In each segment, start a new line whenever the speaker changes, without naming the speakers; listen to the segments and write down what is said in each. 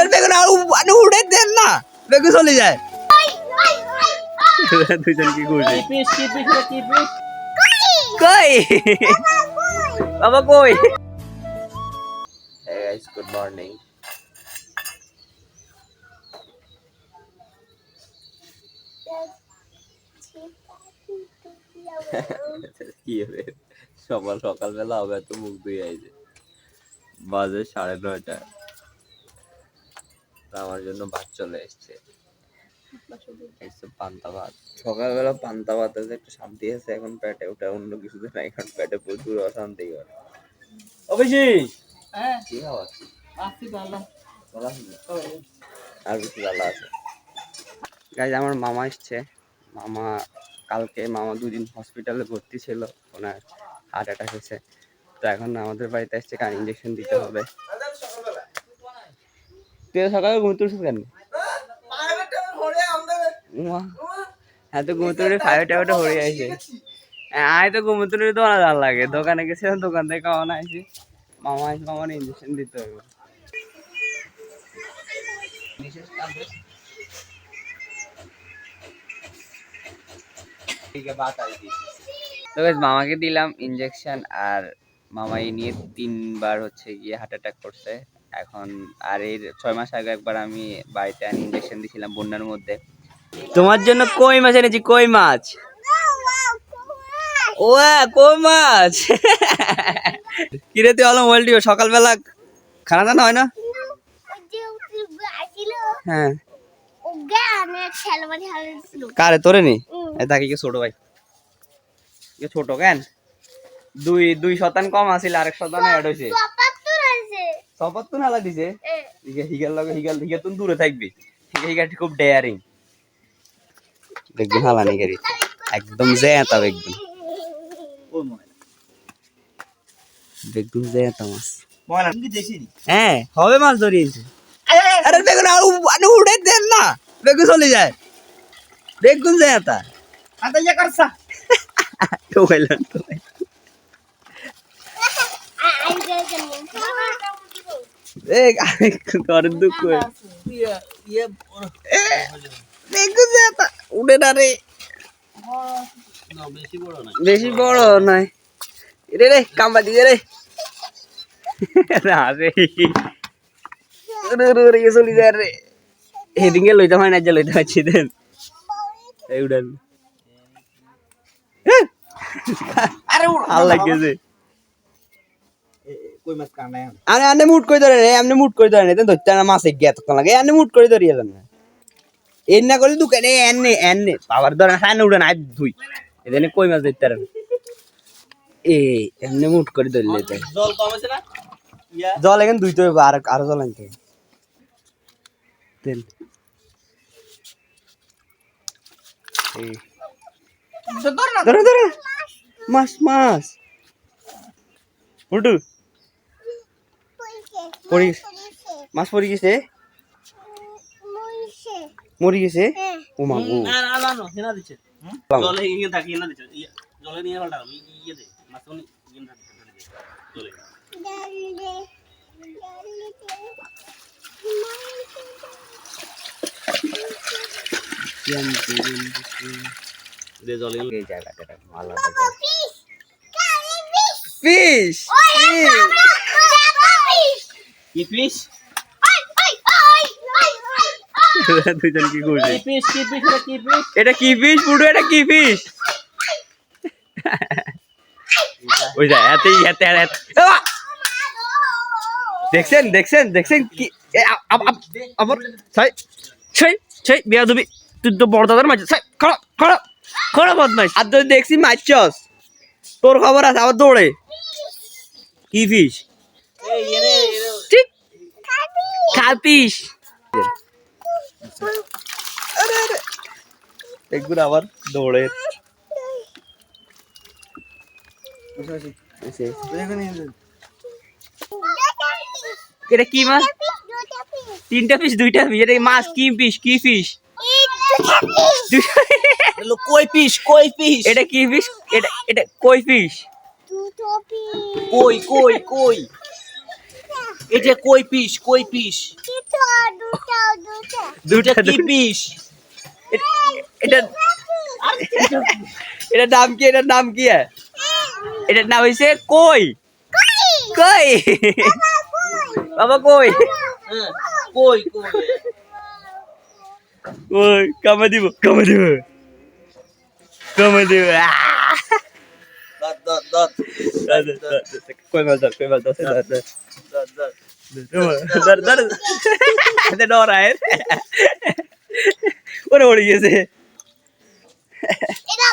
আরে বেগুন আর আরে উড়ে দেন না। বেগুন চলে যায়। দুজন কি করছে কই? বাবা কই? Hey guys, good morning. কি হবে সকাল সকালবেলা হবে তো মুখ ধুয়ে আইছে। বাজে সাড়ে নয়টা। আমার জন্য ভাত চলে এসছে। পান্তা ভাত। সকালবেলা পান্তা ভাত আছে একটু শান্তি আছে এখন পেটে ওটা অন্য কিছুতে না এখন পেটে প্রচুর অশান্তি করে।
অবেশি হ্যাঁ।
কি খাওয়া? আর কিছু ভালো আছে। গাইজ আমার মামা এসছে। মামা কালকে মামা দুদিন হসপিটালে ভর্তি ছিল ওনার হার্ট অ্যাটাক হয়েছে। তো এখন আমাদের বাড়িতে এসছে কারণ ইঞ্জেকশন দিতে হবে। তুই সকালে উঠছিস কেন? হ্যাঁ তো ঘুমতে উঠে ফাইভ টাইভটা হয়ে আছে হ্যাঁ আয় তো অনেক লাগে। দোকানে গেছিলাম দোকান থেকে খাওয়ানো আইছি। মামা মামার ইঞ্জেকশন দিতে হবে। মামাকে দিলাম ইনজেকশন আর মামা এই নিয়ে তিনবার হচ্ছে গিয়ে হার্ট অ্যাটাক করছে। এখন আর এর ছয় মাস আগে একবার আমি বাড়িতে আনি ইনজেকশন দিয়েছিলাম বন্যার মধ্যে। তোমার জন্য কই মাছ এনেছি? কই মাছ? ও কই মাছ? কিরে তুই হলো মোবাইল টিপে সকালবেলা খানা দানা হয় না? হ্যাঁ। কারে তোরে নি? তাকে কি ছোট ভাই। ছোট কেন? দুই দুই শতান কম আছিল আরেক শতান অ্যাড হইছে সপাত তো নালা দিছে হিগা হিগার লগে হিগাল হিগা তুই দূরে থাকবি। হিগা হিগা খুব ডেয়ারিং দেখবি হালানি গাড়ি। একদম জেতা একদম
ওই মনে
দেখবি জেতা মাছ।
মনে আমি দেখিনি?
হ্যাঁ হবে মাছ ধরিয়েছে। আরে বেগুন আর উ- আরে উড়ে দেন না। বেগুন চলে যায়। বেগুন জেতা।
আতা ইয়া করছা
তো বললাম তো এ করেন দুঃখ। বেগুন জেতা উড়ে না রে।
বেশি বড়
নয়। রে রে কাম্বা দিয়ে রে। চলি যায় রে। হেদিকে লইতে হয় না যে লইতে পারছি দেন। এই উড়ান
আরে
ভালো লাগছে
কই মাছ কানায়
আরে আনে মুট করে ধরে রে এমনি মুট করে ধরে নে ধরতে না মাছে গিয়া তখন লাগে। এমনি মুট করে ধরিয়ে যান না এর না করলে দোকানে এনে এনে বাবার ধরে সামনে উড়ে না ধুই। এখানে কই মাছ ধরতে এ এমনি মুট করে ধরলে তো।
জল কম আছে না?
জল এখানে হবে আর আরও জল আনতে।
না?
ধরে ধরে। মাছ মাছ। উল্টু। পড়ি মাছ পড়ে গেছে? মরে গেছে? ও মা গো।
হেনা দিছে জলে ইয়ে থাকি হেনা দিছে জলে নিয়ে পাল্টা ইয়ে দে মাছ উনি থাকি জলে জলে
জায়গাটা ভালো ফিশ
কি পিস
দুজন কি করছে
কি পিস কি এটা কিপিস
এটা কি ফিশ পুরো এটা কি ফিশ ওই যা এতই এত এত দেখছেন দেখছেন দেখছেন কি? এ, আ- আ- আ- আবার ছাই ছাই ছাই বিয়া দুবি তুই তো বড় দাদার মাঝে ছাই খড়া খড়া খড়া বদমাইশ। আর তুই দেখছি মারছস তোর খবর আছে আবার দৌড়ে। কি
এরে
ঠিক খাপিস আরে আরে একবার আবার দৌড়ে। এটা কি মাছ? তিনটা পিস দুইটা পিস এটা মাছ? কি পিস কি পিস
কই পিস কই পিস
এটা কি পিস এটা এটা কই পিস
কই কই কই? এটা কই পিস কই পিস?
দুটা
কি বিষ
এটা এটার নাম কি? এটার নাম কি? এটার নাম হইছে কই। কই। বাবা কই?
কই কই?
কই কামে দিব কামে দিব। কামে দিব!
দত দত দত।
কই মাছ কই মাছ ধর।
দত দত
ধর ধর ধর ডরায় ওরে উড়ে গেছে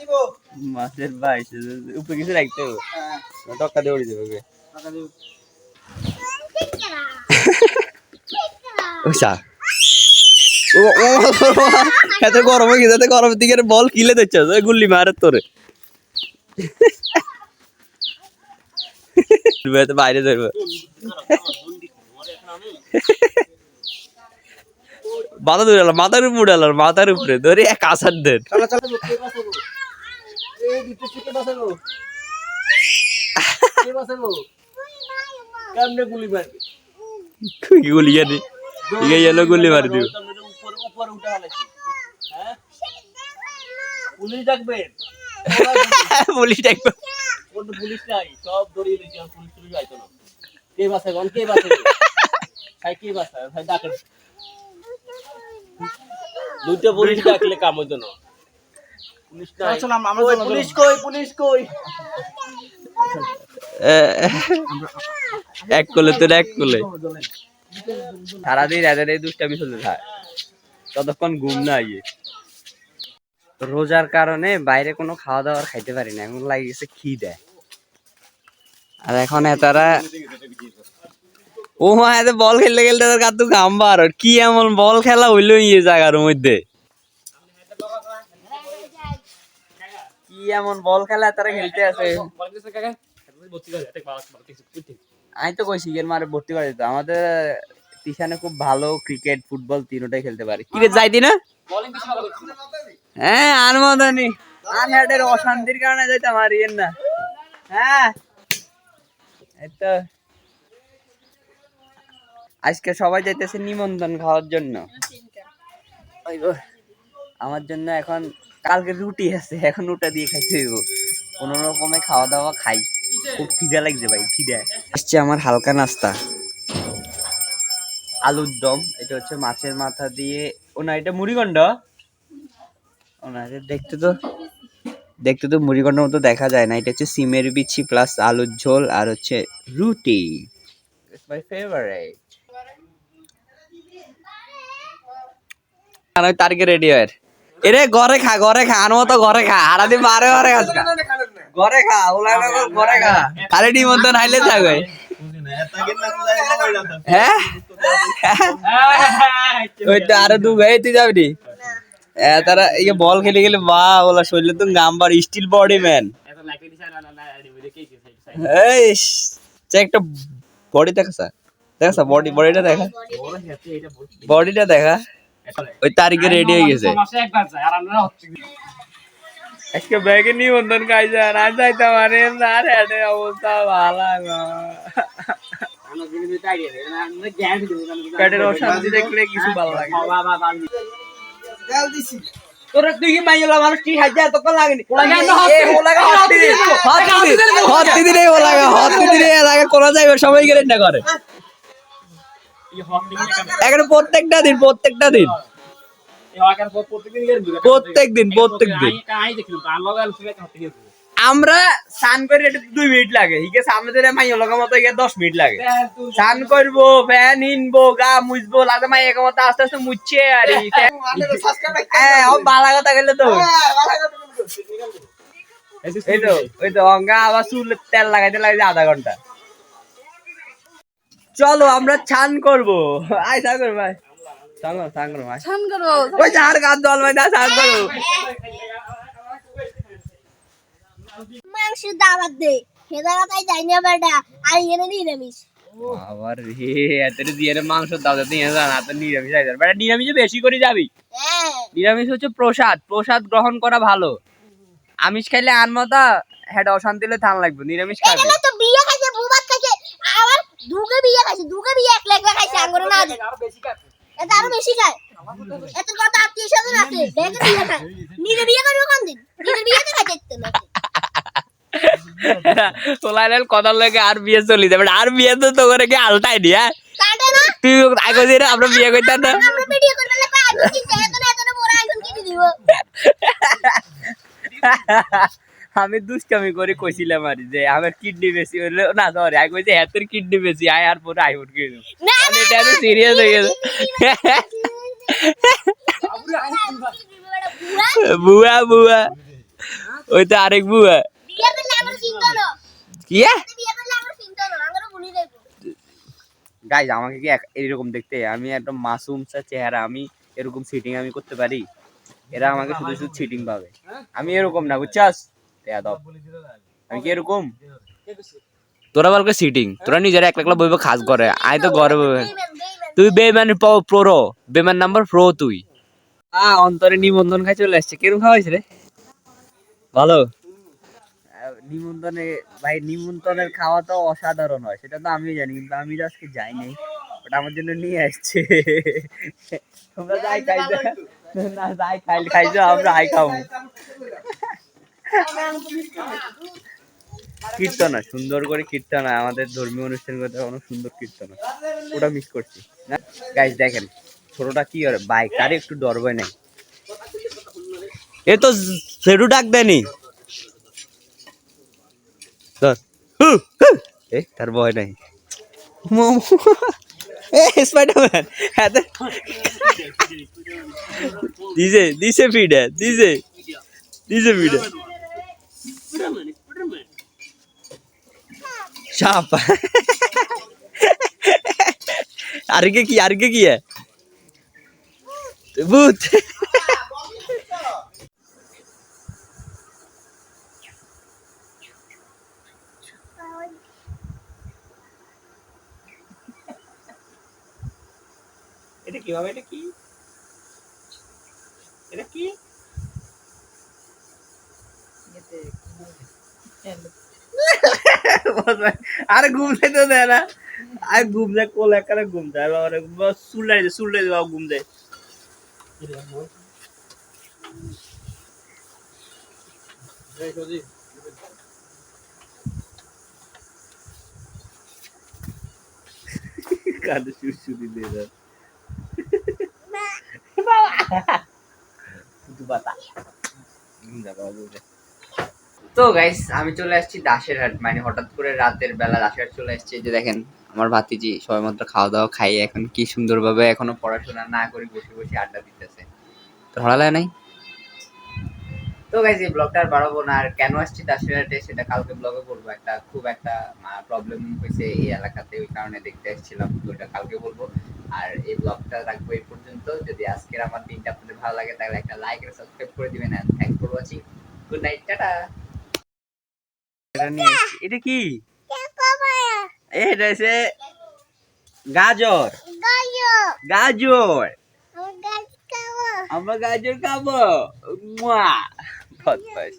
দিব
মাছের বাইশ উপরে কিছু রাখতে হবে
হ্যাঁ
টক্কা দিয়ে উড়ে যাবে
টাকা দিব
ওসা ও ও এত গরম হয়ে গেছে এত গরমের দিকে বল কিলে দিচ্ছে ওই গুল্লি মারে তোরে তো বাইরে ধরবে মাথা ধরে এলাম মাথার উপরে এলাম মাথার উপরে। ধরে এক আসার দেন।
গুলি
জানি? ঠিক আছে এলো গুলি মারি দিব।
হ্যাঁ? পুলিশ ডাকবেন
পুলিশ ডাকবে।
কোন পুলিশ নাই সব ধরিয়ে দিয়েছি আর পুলিশ আইতো না। কে বাঁচাবে অন কে বাঁচাবে ভাই কে বাঁচাবে ভাই ডাকে। দুইটা পুলিশ ডাকলে কাম হইতো না। পুলিশ নাই। কই, পুলিশ কই পুলিশ কই?
এক কোলে তোর এক কোলে। সারাদিন এদের এই দুষ্টামি চলতে থাকে। ততক্ষণ ঘুম না আইয়ে রোজার কারণে বাইরে কোনো খাওয়া দাওয়ার খাইতে পারি না। এখন লাগে গেছে খিদে। আর এখন তারা ও মা বল খেলতে খেলতে তাদের কাতু ঘাম বার হয়। কি এমন বল খেলা হইল ইয়ে জায়গার মধ্যে? কি এমন বল খেলা তারা খেলতে আছে? আমি তো কইছি, এর মারে ভর্তি করে দিত। আমাদের টিশানে খুব ভালো ক্রিকেট ফুটবল তিনটাই খেলতে পারে। কি যাইতি না? হ্যাঁ আর আর হেডের অশান্তির কারণে যাইতাম, আর না। হ্যাঁ। আজকে সবাই যাইতেছে নিমন্ত্রণ খাওয়ার জন্য। আমার জন্য এখন কালকে রুটি আছে, এখন ওটা দিয়ে খাইতে হইব। কোনো রকমে খাওয়া দাওয়া খাই। খুব খিদে লাগছে ভাই, খিদে। আসছে আমার হালকা নাস্তা। আলুর দম, এটা হচ্ছে মাছের মাথা দিয়ে, ও না, এটা মুড়িগন্ড ও না দেখতে তো দেখতে তো মুড়িগন্ডের মতো দেখা যায় না। এটা হচ্ছে সিমের বিচি প্লাস আলুর ঝোল আর হচ্ছে রুটি। আর ওই রেডি হয়। এরে ঘরে খা ঘরে খা আনো তো ঘরে খা। আরাদি মারে মারে খাস খা। ঘরে খা ওলা ঘরে খা। খালি নিমন্ত্রণ হাইলে থাকবে হ্যাঁ? ওই তো আরও দু ভাই, তুই যাবি তারা ইয়ে বল খেলে গেলে বা ওলা শরীরে তো গাম্বার স্টিল বডি ম্যান এই একটা বডি দেখা স্যার। দেখা স্যার বডি বডিটা দেখা। বডিটা দেখা। ওই তারিখে রেডি হয়ে গেছে। আজকে ব্যাগে আর আর যাইতে পারে আর হেডের অবস্থা ভালো না। পেটের অশান্তি দেখলে কিছু ভালো লাগে তোরা তুই কি মাইলা মানুষ কি হাজার এত কল লাগেনি হত্তি দিন, হত্তি দিন, হত্তি দিন এই ওলাগা, হত্তি দিন এই এলাকা কোনা যাইবে, সবাই গেলেন না করে। এখানে প্রত্যেকটা দিন প্রত্যেকটা দিন। প্রত্যেক দিন প্রত্যেক দিন আমরা স্নান করে দুই মিনিট লাগে। ঠিক আছে? আমাদের মাইয়া লগা মতো দশ মিনিট লাগে। স্নান করব ফ্যান ইনবো গা মুছবো লাগে মাই এক মতো আস্তে আস্তে মুছছে আর হ্যাঁ ও বালা কথা গেলে তো। এই তো ওই তো অঙ্গা আবার চুল তেল লাগাইতে লাগে আধা ঘণ্টা। চলো আমরা ছান করব। আয় ছান করব ভাই। ছান করো ছান করো ভাই।
ছান করো।
ওই যার গান দল ভাই না ছান করো
মাংস দাওয়াত দে। হেদারা তাই যাই না বেটা। আর এনে নিরামিষ।
আবার রে এত দিয়ে মাংস দাও দিতে জান এত নিরামিষ আইদার বেটা নিরামিষে বেশি করে যাবি।
হ্যাঁ।
নিরামিষ হচ্ছে প্রসাদ। প্রসাদ গ্রহণ করা ভালো। আমিষ খাইলে আনমতা হেড অশান্তি হলে থান লাগবে। নিরামিষ খাবি।
তো বিয়ে খাইছে বুবাত খাইছে আবার দুগে বিয়ে খাইছে। দুগে বিয়ে একলা একলা খাইছে আঙ্গুর না দে। এটা আরও বেশি খায়। এত কত আত্মীয় স্বজন আছে? দেখে বিয়ে খায়। নিজে বিয়ে করবে কোন দিন নিজের বিয়েতে খাইতে ইচ্ছে না
তোলাইল কথা লাগে আর বিয়ে চলি যাবে আর বিয়ে তো তো করে কি আলটাই দি হ্যাঁ তুই আগে দিয়ে আমরা বিয়ে করতাম না আমি দুষ্টামি করে কইছিলাম আর যে আমার কিডনি বেশি হলো না সরি আগে কইছে হাতের কিডনি বেশি আয় আর পরে আইফোন কিনে। আমি এটা তো সিরিয়াস হয়ে গেছে বুয়া বুয়া ওই তো আরেক বুয়া কি গাইজ আমাকে কি এইরকম দেখতে? আমি একটা মাসুম সা চেহারা আমি এরকম সিটিং আমি করতে পারি। এরা আমাকে শুধু শুধু চিটিং পাবে। আমি এরকম না বুঝছাস? আমি কি এরকম? তোরা বলকে সিটিং তোরা নিজেরা এক একলা বইবে খাস করে আই তো ঘরে বইবে। তুই বেমান প্রো। বেমান নাম্বার প্রো তুই। আ অন্তরে নিবন্ধন খাই চলে আসছে। কিরম খাওয়াইছে রে? ভালো? নিমন্ত্রণে ভাই নিমন্ত্রণের খাওয়া তো অসাধারণ হয় সেটা তো আমিও জানি কিন্তু আমি তো আজকে যাই নাই ওটা আমার জন্য নিয়ে আসছে। তোমরা যাই খাইছো। না যাই খাই খাইছো আমরা আই খাব। কীর্তনা সুন্দর করে কীর্তনা আমাদের ধর্মীয় অনুষ্ঠান করতে অনেক সুন্দর কীর্তনা ওটা মিস করছি। না গাইজ দেখেন ছোটটা কি করে বাইক আরে একটু ডর ভয় নাই। এ তো সেটু ডাক দেয়নি ধর। হু, হু। এ তার ভয় নাই মোমো এ স্পাইডারম্যান হাতে দিছে দিছে ফিডে দিছে দিছে ফিডে সাপ আরকে কি আরকে কি है? ভূত এটা কি হবে এটা কি এটা কি আরে ঘুমতে তো দেয় না আরে ঘুম যায় কোল একারে ঘুম যায় আরে বস সুলাই সুলাই দেওয়া ঘুম যায় কাঁদে শুরু শুরু দিয়ে দেয় শুধু বাতা ঘুম যায় বাবা ঘুম যায়। তো গাইস আমি চলে আসছি দাসের হাট মানে হঠাৎ করে রাতের বেলা দাসের হাট চলে আসছি। যে দেখেন, আমার ভাতিজি সবাই মাত্র খাওয়া দাওয়া খাই এখন কি সুন্দরভাবে এখনও পড়াশোনা না করে বসে বসে আড্ডা দিতেছে। তো হড়ালায় নাই? তো গাইস এই ব্লগটা আর বাড়াবো না, আর কেন আসছি দাসের হাটে সেটা কালকে ব্লগে বলব। একটা খুব একটা প্রবলেম হয়েছে এই এলাকাতে, ওই কারণে দেখতে আসছিলাম, তো ওটা কালকে বলব। আর এই ব্লগটা রাখব এই পর্যন্ত। যদি আজকের আমার দিনটা আপনাদের ভালো লাগে, তাহলে একটা লাইক আর সাবস্ক্রাইব করে দিবেন। আর thanks for watching good night tata! এটা নিয়ে এসেছি। এটা কি এটা হচ্ছে গাজর
গাইও
গাজর
আমার গাছ খাব
আমরা গাজর খাব মুয়া বদমাস